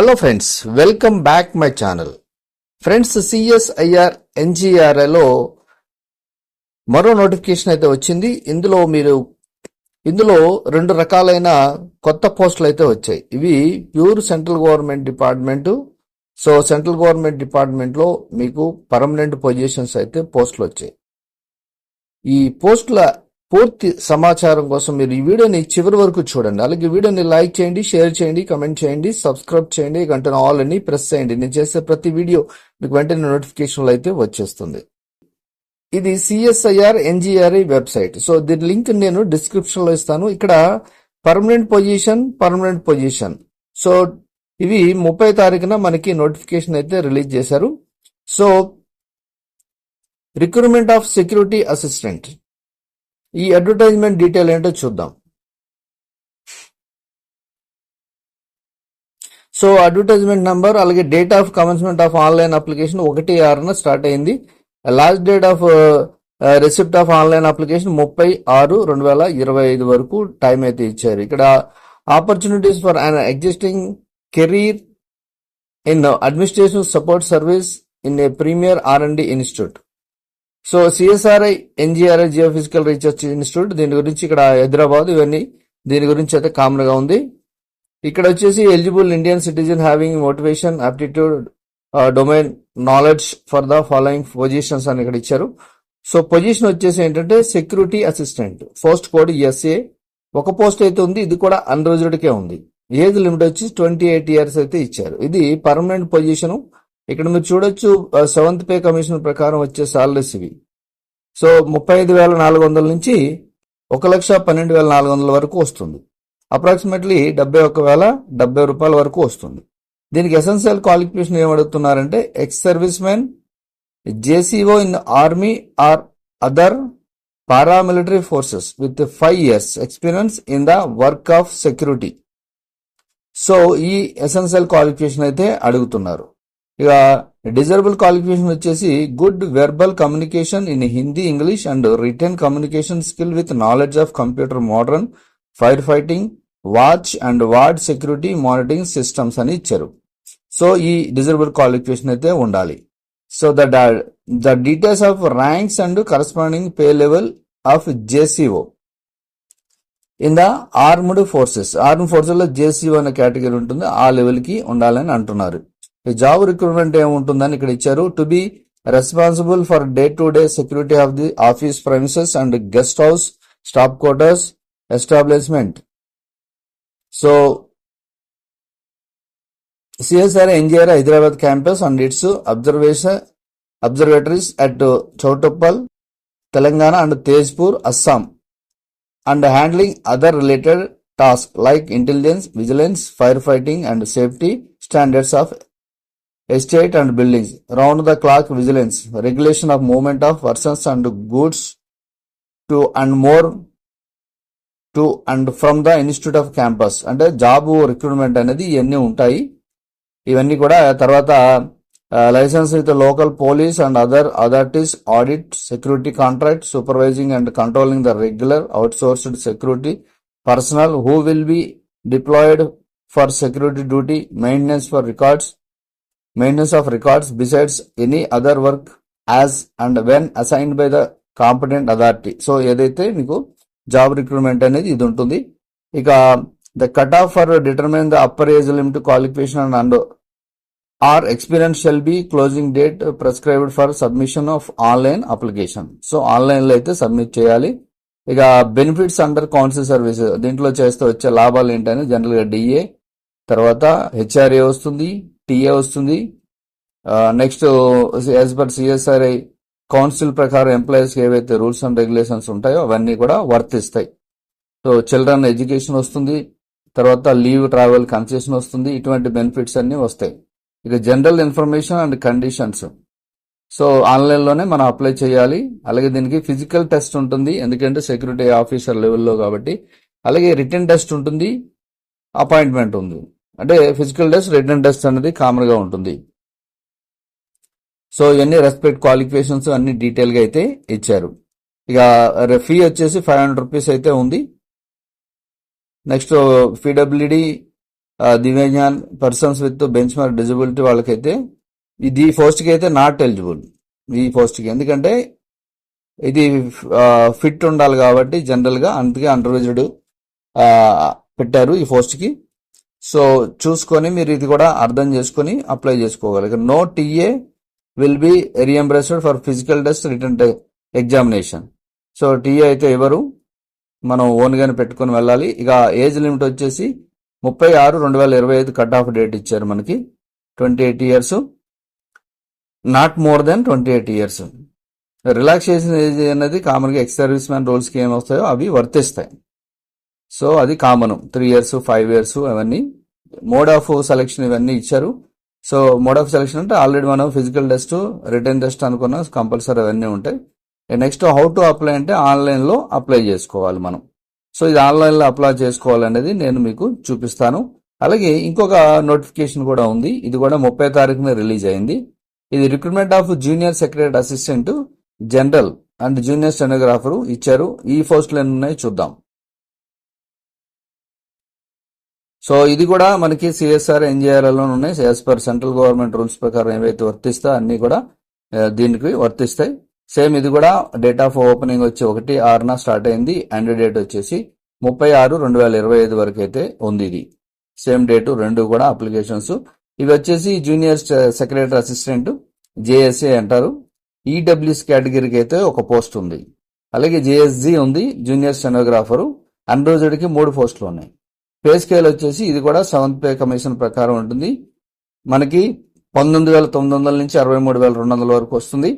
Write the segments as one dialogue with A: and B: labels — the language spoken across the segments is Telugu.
A: Hello friends welcome back my channel friends CSIR ఎన్జిఆర్ఐలో మరో నోటిఫికేషన్ అయితే వచ్చింది. ఇందులో మీరు ఇందులో రెండు రకాలైన కొత్త పోస్టులు అయితే వచ్చాయి. ఇవి pure central government department. So central government డిపార్ట్మెంట్లో మీకు పర్మనెంట్ పొజిషన్స్ అయితే పోస్టులు వచ్చాయి. ఈ పోస్టుల పూర్తి సమాచారం కోసం మీరు ఈ వీడియోని చివరి వరకు చూడండి. అలాగే ఈ వీడియోని లైక్ చేయండి షేర్ చేయండి కమెంట్ చేయండి సబ్స్క్రైబ్ చేయండి గంటను ఆల్ అని ప్రెస్ చేయండి. నేను చేసే ప్రతి వీడియో మీకు వెంటనే నోటిఫికేషన్లు అయితే వచ్చేస్తుంది. ఇది సిఎస్ఐఆర్ ఎన్జిఆర్ఐ వెబ్సైట్ సో దీని లింక్ నేను డిస్క్రిప్షన్లో ఇస్తాను. ఇక్కడ permanent position permanent position so ఇవి ముప్పై తారీఖున మనకి నోటిఫికేషన్ అయితే రిలీజ్ చేశారు. So recruitment of security assistant ఈ అడ్వర్టైజ్మెంట్ డీటెయిల్ ఏంటో చూద్దాం. సో అడ్వర్టైజ్మెంట్ నంబర్ అలాగే date of commencement of online application ఒకటి ఆరున స్టార్ట్ అయింది. Last date of receipt of online application ముప్పై ఆరు రెండు వేల ఇరవై ఐదు వరకు టైం అయితే ఇచ్చారు. ఇక్కడ opportunities for an existing career in administration support service in a premier R and institute. So CSRI NGRI geophysical research institute దీని గురించి ఇక్కడ హైదరాబాద్ ఇవన్నీ దీని గురించి అయితే కామన్గా ఉంది. ఇక్కడ వచ్చేసి eligible Indian citizen having motivation aptitude domain knowledge for the following positions అని ఇక్కడ ఇచ్చారు. సో పొజిషన్ వచ్చేసి ఏంటంటే security assistant post code SA. ఒక పోస్ట్ అయితే ఉంది ఇది కూడా అన్రోజ్డ్కే ఉంది. ఏజ్ లిమిట్ వచ్చి ట్వంటీ ఎయిట్ ఇయర్స్ అయితే ఇచ్చారు. ఇది పర్మనెంట్ పొజిషన్ ఇక్కడ మీరు చూడొచ్చు సెవెంత్ పే కమిషన్ ప్రకారం వచ్చే సాలరీస్ ఇవి. సో ముప్పై ఐదు వేల నాలుగు వందల నుంచి ఒక లక్ష పన్నెండు వేల నాలుగు వందల వరకు వస్తుంది. అప్రాక్సిమేట్లీ డెబ్బై ఒక వేల డెబ్బై రూపాయల వరకు వస్తుంది. దీనికి ఎసెన్షియల్ క్వాలిఫికేషన్ ఏమడుగుతున్నారంటే అడుగుతున్నారంటే ex servicemen JCO in army or other paramilitary forces with five years experience in the work of security. So ఈ ఎసెన్షియల్ క్వాలిఫికేషన్ అయితే అడుగుతున్నారు. ఇక డిజర్బుల్ క్వాలిఫికేషన్ వచ్చేసి good verbal communication in Hindi English and written communication skill with knowledge of computer modern fire fighting watch and ward security monitoring systems అని ఇచ్చారు. సో ఈ డిజర్బుల్ క్వాలిఫికేషన్ అయితే ఉండాలి. So the the details of ranks and corresponding pay level of JCO. In the armed forces arm ఫోర్సెస్లో JCO అనే కేటగిరీ ఉంటుంది. ఆ లెవెల్కి ఉండాలని అంటున్నారు. ఈ జాబ్ రిక్రూట్మెంట్ ఏముంటుందని ఇక్కడ ఇచ్చారు. To be responsible for day to day security of the office premises and guest house staff quarters establishment so CSR NGR Hyderabad campus and its observation observatories at Choutuppal Telangana and Tezpur Assam and handling other related task like intelligence vigilance fire fighting and safety standards of estate and buildings round the clock vigilance regulation of movement of persons and goods to and more to and from the institute of campus అంటే జాబ్ రిక్రూట్మెంట్ అనేది ఇవన్నీ ఉంటాయి. ఇవన్నీ కూడా తర్వాత license with local police and other authorities audit security contract supervising and controlling the regular outsourced security personnel who will be deployed for security duty maintenance for records maintenance of records besides any other work as and when assigned by the competent authority so ఏదైతే మీకు జాబ్ రిక్రూట్మెంట్ అనేది ఇది ఉంటుంది ఇక the cut off for determine the upper age limit qualification and and or experience shall be closing date prescribed for submission of online application so ఆన్లైన్లో అయితే సబ్మిట్ చేయాలి. ఇక బెనిఫిట్స్ అండర్ కౌన్సిల్ సర్వీస్ దీంట్లో చేస్తే వచ్చే లాభాలు ఏంటని జనరల్గా డిఏ తర్వాత హెచ్ఆర్ఏ వస్తుంది టీఏ వస్తుంది. Next as per CSRI council ప్రకారం ఎంప్లాయీస్కి ఏవైతే రూల్స్ అండ్ రెగ్యులేషన్స్ ఉంటాయో అవన్నీ కూడా వర్తిస్తాయి. సో చిల్డ్రన్ ఎడ్యుకేషన్ వస్తుంది తర్వాత లీవ్ ట్రావెల్ కన్సెషన్ వస్తుంది ఇటువంటి బెనిఫిట్స్ అన్నీ వస్తాయి. ఇక general information and conditions so ఆన్లైన్లోనే మనం అప్లై చేయాలి. అలాగే దీనికి ఫిజికల్ టెస్ట్ ఉంటుంది ఎందుకంటే సెక్యూరిటీ ఆఫీసర్ లెవెల్లో కాబట్టి. అలాగే రిటర్న్ టెస్ట్ ఉంటుంది అపాయింట్మెంట్ ఉంది. అంటే ఫిజికల్ టెస్ట్ రిటర్న్ టెస్ట్ అనేది కామన్గా ఉంటుంది. సో ఇవన్నీ రెస్పెక్ట్ క్వాలిఫికేషన్స్ అన్ని డీటెయిల్గా అయితే ఇచ్చారు. ఇక ఫీ వచ్చేసి ఫైవ్ హండ్రెడ్ రూపీస్ అయితే ఉంది. Next PWD divyang persons with benchmark disability వాళ్ళకైతే ఇది పోస్ట్కి అయితే నాట్ ఎలిజిబుల్ ఈ పోస్ట్కి ఎందుకంటే ఇది ఫిట్ ఉండాలి కాబట్టి జనరల్గా అందుకే అండర్వేజ్డ్ పెట్టారు ఈ పోస్ట్కి సో చూసుకొని మీరు ఇది కూడా అర్థం చేసుకొని అప్లై చేసుకోగలరు no TA will be reimbursed for physical test written examination so TA అయితే ఎవరు? మనం ఓన్గానే పెట్టుకొని వెళ్ళాలి. ఇక ఏజ్ లిమిట్ వచ్చేసి ముప్పై ఆరు రెండు వేల ఇరవై ఐదు కట్ ఆఫ్ డేట్ ఇచ్చారు మనకి. Twenty eight years not more than twenty eight years relaxation age అనేది కామన్గా ఎక్స్ సర్వీస్ మ్యాన్ రూల్స్కి ఏమొస్తాయో అవి వర్తిస్తాయి. సో అది common. Three years five years అవన్నీ. మోడ్ ఆఫ్ సెలెక్షన్ ఇవన్నీ ఇచ్చారు. సో మోడ్ ఆఫ్ సెలెక్షన్ అంటే ఆల్రెడీ మనం ఫిజికల్ టెస్ట్ రిటర్న్ టెస్ట్ అనుకున్న కంపల్సరీ అవన్నీ ఉంటాయి. నెక్స్ట్ హౌ టు అప్లై అంటే ఆన్లైన్లో అప్లై చేసుకోవాలి మనం. సో ఇది ఆన్లైన్లో అప్లై చేసుకోవాలనేది నేను మీకు చూపిస్తాను. అలాగే ఇంకొక నోటిఫికేషన్ కూడా ఉంది. ఇది కూడా ముప్పై తారీఖున రిలీజ్ అయింది. ఇది recruitment of junior secretary assistant general and junior stenographer ఇచ్చారు. ఈ పోస్టులు ఎన్ని ఉన్నాయి చూద్దాం. సో ఇది కూడా మనకి సిఎస్ఆర్ ఎన్జిఆర్ఎల్లో ఉన్నాయి. As per central government rules ప్రకారం ఏవైతే వర్తిస్తాయో అన్ని కూడా దీనికి వర్తిస్తాయి. సేమ్ ఇది కూడా డేట్ ఆఫ్ ఓపెనింగ్ వచ్చి ఒకటి ఆరున స్టార్ట్ అయింది. అండ్ డేట్ వచ్చేసి ముప్పై ఆరు రెండు వేల ఇరవై ఐదు వరకు అయితే ఉంది ఇది. సేమ్ డేటు రెండు కూడా అప్లికేషన్స్ ఇవి వచ్చేసి జూనియర్ సెక్రటరీ అసిస్టెంట్ జేఎస్ఏ అంటారు. ఈడబ్ల్యూఎస్ కేటగిరీకి అయితే ఒక పోస్ట్ ఉంది. అలాగే జేఎస్జి ఉంది జూనియర్ స్టెనోగ్రాఫరు అన్రోజుడికి మూడు పోస్టులు ఉన్నాయి. పే స్కేల్ వచ్చేసి ఇది కూడా సెవెంత్ పే కమిషన్ ప్రకారం ఉంటుంది. మనకి పంతొమ్మిది వేల తొమ్మిది వందల నుంచి అరవై మూడు వేల రెండు వందల వరకు వస్తుంది.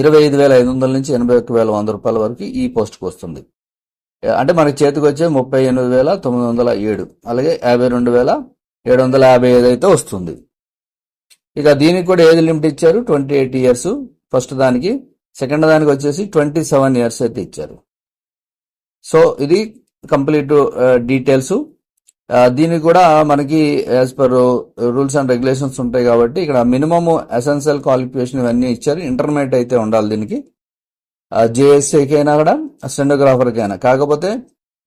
A: ఇరవై ఐదు వేల ఐదు వందల నుంచి ఎనభై ఒక్క వేల వంద రూపాయల వరకు ఈ పోస్ట్కి వస్తుంది. అంటే మనకి చేతికి వచ్చే ముప్పై ఎనిమిది వేల తొమ్మిది వందల ఏడు అలాగే యాభై రెండు వేల ఏడు వందల యాభై ఐదు అయితే వస్తుంది. ఇక దీనికి కూడా ఏజ్ లిమిట్ ఇచ్చారు? Twenty eight years. ఫస్ట్ దానికి సెకండ్ దానికి వచ్చేసి ట్వంటీ సెవెన్ ఇయర్స్ అయితే ఇచ్చారు. సో ఇది కంప్లీట్ డీటెయిల్స్. దీనికి కూడా మనకి as per rules and regulations ఉంటాయి కాబట్టి ఇక్కడ మినిమమ్ ఎసెన్షియల్ క్వాలిఫికేషన్ ఇవన్నీ ఇచ్చారు. ఇంటర్మీడియట్ అయితే ఉండాలి దీనికి. జేఎస్సీకి అయినా కూడా స్టెండోగ్రాఫర్కి అయినా కాకపోతే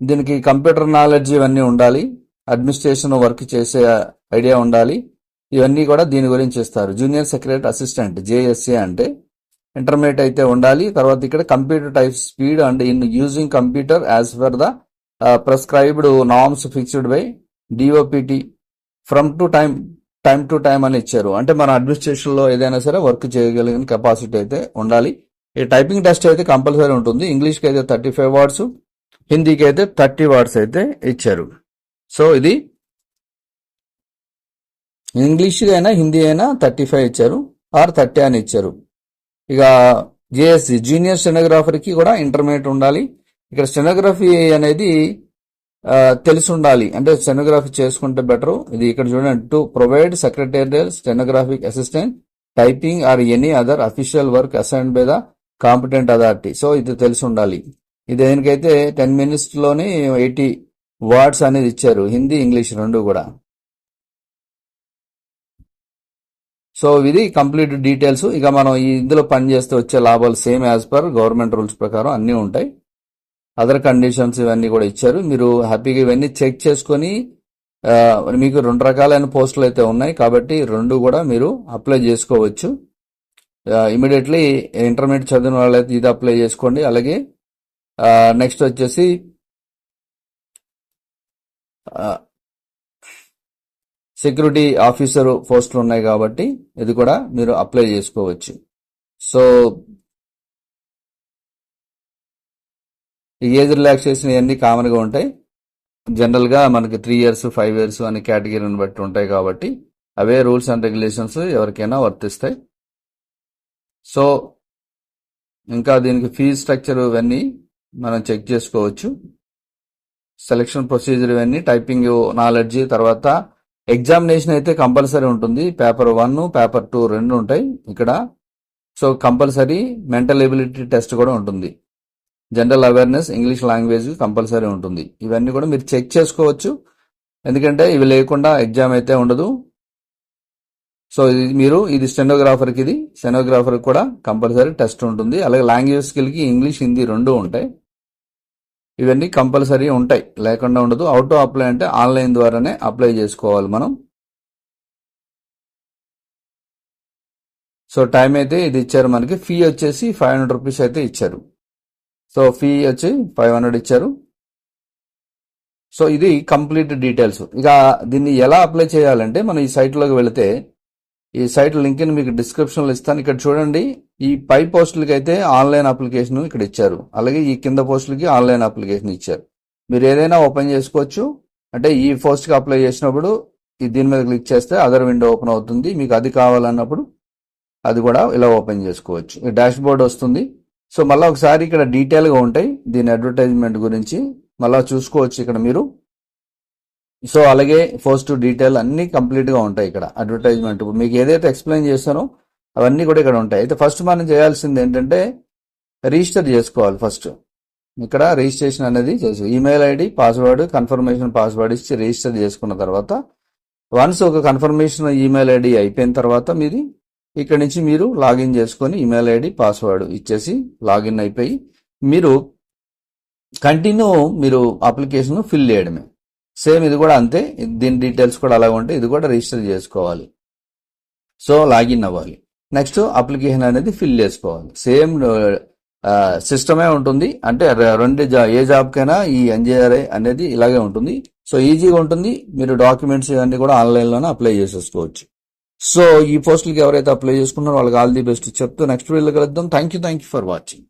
A: దీనికి కంప్యూటర్ నాలెడ్జ్ ఇవన్నీ ఉండాలి. అడ్మినిస్ట్రేషన్ వర్క్ చేసే ఐడియా ఉండాలి. ఇవన్నీ కూడా దీని గురించి ఇస్తారు జూనియర్ సెక్రటరీ అసిస్టెంట్ జేఎస్సీ అంటే ఇంటర్మీడియట్ అయితే ఉండాలి. తర్వాత ఇక్కడ computer type speed and in using computer as per the prescribed norms fixed by DOPT from to time time to time అని ఇచ్చారు. అంటే మన అడ్మినిస్ట్రేషన్లో ఏదైనా సరే వర్క్ చేయగలిగిన కెపాసిటీ అయితే ఉండాలి. ఈ టైపింగ్ టెస్ట్ అయితే కంపల్సరీ ఉంటుంది. ఇంగ్లీష్కి అయితే థర్టీ ఫైవ్ వర్డ్స్ హిందీకి అయితే థర్టీ వర్డ్స్ అయితే ఇచ్చారు. సో ఇది ఇంగ్లీష్ అయినా హిందీ అయినా థర్టీ ఫైవ్ ఇచ్చారు ఆర్ థర్టీ అని ఇచ్చారు. ఇక జేఎస్సి జూనియర్ స్టెనోగ్రాఫర్కి కూడా ఇంటర్మీడియట్ ఉండాలి. ఇక్కడ స్టెనోగ్రఫీ అనేది తెలుసుండాలి. అంటే స్టెనోగ్రఫీ చేసుకుంటే బెటర్. ఇది ఇక్కడ చూడండి. To provide secretarial stenographic assistant typing or any other official work assign by the competent authority. So ఇది తెలిసి ఉండాలి ఇది దేనికైతే టెన్ మినిట్స్లోని ఎయిటీ వర్డ్స్ అనేది ఇచ్చారు. హిందీ ఇంగ్లీష్ రెండు కూడా. సో ఇది కంప్లీట్ డీటెయిల్స్. ఇక మనం ఇందులో పనిచేస్తే వచ్చే లాభాలు same as per government rules ప్రకారం అన్నీ ఉంటాయి. అదర్ కండిషన్స్ ఇవన్నీ కూడా ఇచ్చారు. మీరు హ్యాపీగా ఇవన్నీ చెక్ చేసుకొని మీకు రెండు రకాలైన పోస్టులు అయితే ఉన్నాయి కాబట్టి రెండు కూడా మీరు అప్లై చేసుకోవచ్చు. ఇమీడియట్లీ ఇంటర్మీడియట్ చదివిన వాళ్ళైతే ఇది అప్లై చేసుకోండి. అలాగే నెక్స్ట్ వచ్చేసి సెక్యూరిటీ ఆఫీసర్ పోస్టులు ఉన్నాయి కాబట్టి ఇది కూడా మీరు అప్లై చేసుకోవచ్చు. సో ఏజ్ రిలాక్సేషన్ ఇవన్నీ కామన్గా ఉంటాయి. జనరల్గా మనకి త్రీ ఇయర్స్ ఫైవ్ ఇయర్స్ అనే కేటగిరీని బట్టి ఉంటాయి కాబట్టి అవే రూల్స్ అండ్ రెగ్యులేషన్స్ ఎవరికైనా వర్తిస్తాయి. సో ఇంకా దీనికి ఫీజ్ స్ట్రక్చర్ ఇవన్నీ మనం చెక్ చేసుకోవచ్చు. సెలక్షన్ ప్రొసీజర్ ఇవన్నీ టైపింగ్ నాలెడ్జ్ తర్వాత ఎగ్జామినేషన్ అయితే కంపల్సరీ ఉంటుంది. పేపర్ వన్ పేపర్ టూ రెండు ఉంటాయి ఇక్కడ. So compulsory mental ability test కూడా ఉంటుంది. General awareness English language compulsory ఉంటుంది. ఇవన్నీ కూడా మీరు చెక్ చేసుకోవచ్చు. ఎందుకంటే ఇవి లేకుండా ఎగ్జామ్ అయితే ఉండదు. సో ఇది మీరు ఇది స్టెనోగ్రాఫర్కి ఇది స్టెనోగ్రాఫర్ కూడా కంపల్సరీ టెస్ట్ ఉంటుంది. అలాగే లాంగ్వేజ్ స్కిల్కి ఇంగ్లీష్ హిందీ రెండు ఉంటాయి. ఇవన్నీ కంపల్సరీ ఉంటాయి. లేకుండా ఉండదు. అవుట్ అప్లై అంటే ఆన్లైన్ ద్వారానే అప్లై చేసుకోవాలి మనం. సో టైం అయితే ఇది ఇచ్చారు మనకి. ఫీ వచ్చేసి ఫైవ్ హండ్రెడ్ రూపీస్ అయితే ఇచ్చారు. సో ఫీ వచ్చి ఫైవ్ హండ్రెడ్ ఇచ్చారు. సో ఇది కంప్లీట్ డీటెయిల్స్ ఇక దీన్ని ఎలా అప్లై చేయాలంటే మనం ఈ సైట్లోకి వెళితే ఈ సైట్ లింక్ని మీకు డిస్క్రిప్షన్లో ఇస్తాను. ఇక్కడ చూడండి ఈ పై పోస్టులకి అయితే ఆన్లైన్ అప్లికేషన్ ఇక్కడ ఇచ్చారు. అలాగే ఈ కింద పోస్టులకి ఆన్లైన్ అప్లికేషన్ ఇచ్చారు. మీరు ఏదైనా ఓపెన్ చేసుకోవచ్చు. అంటే ఈ పోస్ట్కి అప్లై చేసినప్పుడు ఈ దీని మీద క్లిక్ చేస్తే అదర్ విండో ఓపెన్ అవుతుంది. మీకు అది కావాలన్నప్పుడు అది కూడా ఇలా ఓపెన్ చేసుకోవచ్చు. ఈ డాష్ బోర్డ్ వస్తుంది. సో మళ్ళీ ఒకసారి ఇక్కడ డీటెయిల్గా ఉంటాయి దీని అడ్వర్టైజ్మెంట్ గురించి. మళ్ళీ చూసుకోవచ్చు ఇక్కడ మీరు. సో అలాగే ఫస్ట్ డీటెయిల్ అన్ని కంప్లీట్గా ఉంటాయి ఇక్కడ అడ్వర్టైజ్మెంట్. మీకు ఏదైతే ఎక్స్ప్లెయిన్ చేస్తానో అవన్నీ కూడా ఇక్కడ ఉంటాయి. అయితే ఫస్ట్ మనం చేయాల్సింది ఏంటంటే రిజిస్టర్ చేసుకోవాలి ఫస్ట్. ఇక్కడ రిజిస్ట్రేషన్ అనేది చేసు email ID password confirmation password ఇచ్చి రిజిస్టర్ చేసుకున్న తర్వాత వన్స్ ఒక కన్ఫర్మేషన్ ఈమెయిల్ ఐడి అయిపోయిన తర్వాత మీది ఇక్కడ నుంచి మీరు లాగిన్ చేసుకొని ఈమెయిల్ ఐడి పాస్వర్డ్ ఇచ్చేసి లాగిన్ అయిపోయి మీరు కంటిన్యూ మీరు అప్లికేషన్ ఫిల్ చేయడమే. సేమ్ ఇది కూడా అంతే. దీని డీటెయిల్స్ కూడా అలాగ ఉంటాయి. ఇది కూడా రిజిస్టర్ చేసుకోవాలి. సో లాగిన్ అవ్వాలి. నెక్స్ట్ అప్లికేషన్ అనేది ఫిల్ చేసుకోవాలి. సేమ్ సిస్టమే ఉంటుంది. అంటే రెండు జా ఏ జాబ్కైనా ఈ ఎన్జిఆర్ఐ అనేది ఇలాగే ఉంటుంది. సో ఈజీగా ఉంటుంది. మీరు డాక్యుమెంట్స్ ఇవన్నీ కూడా ఆన్లైన్లోనే అప్లై చేసేసుకోవచ్చు. సో ఈ పోస్టులకి ఎవరైతే అప్లై చేసుకున్నారో వాళ్ళకి ఆల్ ది బెస్ట్. చెప్తూ నెక్స్ట్ వీడియోలో కలుద్దాం. Thank you thank you for watching